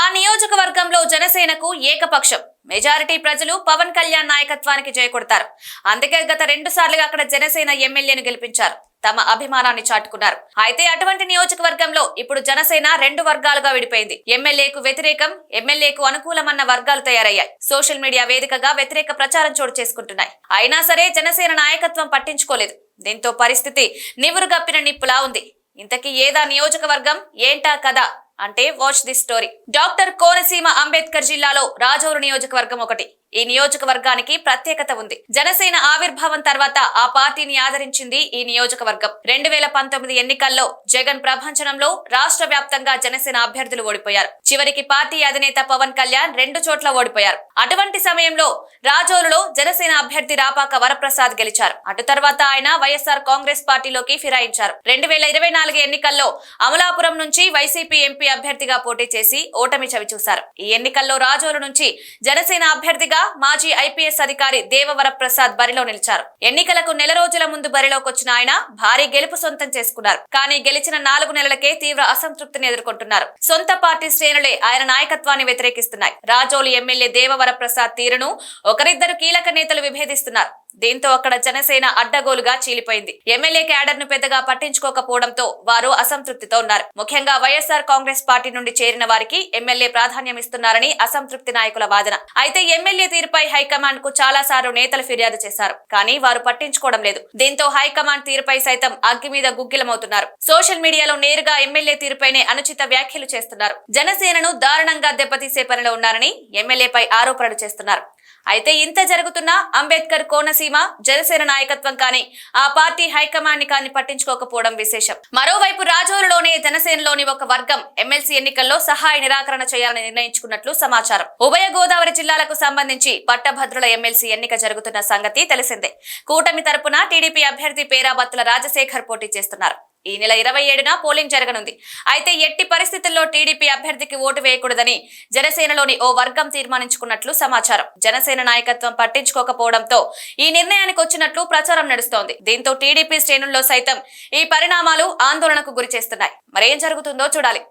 ఆ నియోజకవర్గంలో జనసేనకు ఏకపక్షం. మెజారిటీ ప్రజలు పవన్ కళ్యాణ్ నాయకత్వానికి జయకొడతారు అందుకే గత రెండు సార్లుగా అక్కడ జనసేన ఎమ్మెల్యేను గెలిపించారు. తమ అభిమానాన్ని చాటుకున్నారు. అయితే అటువంటి నియోజకవర్గంలో ఇప్పుడు జనసేన రెండు వర్గాలుగా విడిపోయింది. ఎమ్మెల్యేకు వ్యతిరేకం ఎమ్మెల్యేకు అనుకూలమన్న వర్గాలు తయారయ్యాయి. సోషల్ మీడియా వేదికగా వ్యతిరేక ప్రచారం చోటు చేసుకుంటున్నాయి. అయినా సరే జనసేన నాయకత్వం పట్టించుకోలేదు. దీంతో పరిస్థితి నివురుగప్పిన నిప్పులా ఉంది. ఇంతకీ ఏదా నియోజకవర్గం? ఏంటా కదా అంటే watch the story. Doctor Konaseema Ambedkar జిల్లాలో రాజౌరి నియోజకవర్గం ఒకటి. ఈ నియోజకవర్గానికి ప్రత్యేకత ఉంది. జనసేన ఆవిర్భావం తర్వాత ఆ పార్టీని ఆదరించింది ఈ నియోజకవర్గం. రెండు వేల పంతొమ్మిది ఎన్నికల్లో జగన్ ప్రభంచనంలో రాష్ట్ర వ్యాప్తంగా జనసేన అభ్యర్థులు ఓడిపోయారు. చివరికి పార్టీ అధినేత పవన్ కళ్యాణ్ రెండు చోట్ల ఓడిపోయారు. అటువంటి సమయంలో రాజోలులో జనసేన అభ్యర్థి రాపాక వరప్రసాద్ గెలిచారు. అటు తర్వాత ఆయన వైఎస్ఆర్ కాంగ్రెస్ పార్టీలోకి ఫిరాయించారు. రెండు వేల ఇరవై నాలుగు ఎన్నికల్లో అమలాపురం నుంచి వైసీపీ ఎంపీ అభ్యర్థిగా పోటీ చేసి ఓటమి చవిచూశారు. ఈ ఎన్నికల్లో రాజోలు నుంచి జనసేన అభ్యర్థిగా మాజీ ఐపీఎస్ అధికారి దేవవర ప్రసాద్ బరిలో నిలిచారు. ఎన్నికలకు నెల రోజుల ముందు బరిలోకి వచ్చిన ఆయన భారీ గెలుపు సొంతం చేసుకున్నారు. కానీ గెలిచిన నాలుగు నెలలకే తీవ్ర అసంతృప్తిని ఎదుర్కొంటున్నారు. సొంత పార్టీ శ్రేణులే ఆయన నాయకత్వాన్ని వ్యతిరేకిస్తున్నాయి. రాజోలు ఎమ్మెల్యే దేవవర ప్రసాద్ తీరును ఒకరిద్దరు కీలక నేతలు విభేదిస్తున్నారు. దీంతో అక్కడ జనసేన అడ్డగోలుగా చీలిపోయింది. ఎమ్మెల్యే క్యాడర్ను పెద్దగా పట్టించుకోకపోవడంతో వారు అసంతృప్తితో ఉన్నారు. ముఖ్యంగా వైఎస్ఆర్ కాంగ్రెస్ పార్టీ నుండి చేరిన వారికి ఎమ్మెల్యే ప్రాధాన్యం ఇస్తున్నారని అసంతృప్తి నాయకుల వాదన. అయితే ఎమ్మెల్యే తీరుపై హైకమాండ్కు చాలా సార్లు నేతలు ఫిర్యాదు చేశారు. కానీ వారు పట్టించుకోవడం లేదు. దీంతో హైకమాండ్ తీరుపై సైతం అగ్గి మీద గుగ్గిలమవుతున్నారు. సోషల్ మీడియాలో నేరుగా ఎమ్మెల్యే తీరుపైనే అనుచిత వ్యాఖ్యలు చేస్తున్నారు. జనసేనను దారుణంగా దెబ్బతీసే పనిలో ఉన్నారని ఎమ్మెల్యేపై ఆరోపణలు చేస్తున్నారు. అయితే ఇంత జరుగుతున్నా అంబేద్కర్ కోనసీమ జనసేన నాయకత్వం కానీ ఆ పార్టీ హైకమాండ్ కానీ పట్టించుకోకపోవడం విశేషం. మరోవైపు రాజోలులోనే జనసేనలోని ఒక వర్గం ఎమ్మెల్సీ ఎన్నికల్లో సహాయ నిరాకరణ చేయాలని నిర్ణయించుకున్నట్లు సమాచారం. ఉభయ గోదావరి జిల్లాలకు సంబంధించి పట్టభద్రుల ఎమ్మెల్సీ ఎన్నిక జరుగుతున్న సంగతి తెలిసిందే. కూటమి తరపున టీడీపీ అభ్యర్థి పేరాబత్తుల రాజశేఖర్ పోటీ చేస్తున్నారు. ఈ నెల ఇరవై ఏడున పోలింగ్ జరగనుంది. అయితే ఎట్టి పరిస్థితుల్లో టీడీపీ అభ్యర్థికి ఓటు వేయకూడదని జనసేనలోని ఓ వర్గం తీర్మానించుకున్నట్లు సమాచారం. జనసేన నాయకత్వం పట్టించుకోకపోవడంతో ఈ నిర్ణయానికి వచ్చినట్లు ప్రచారం నడుస్తోంది. దీంతో టీడీపీ శ్రేణుల్లో సైతం ఈ పరిణామాలు ఆందోళనకు గురి చేస్తున్నాయి. మరేం జరుగుతుందో చూడాలి.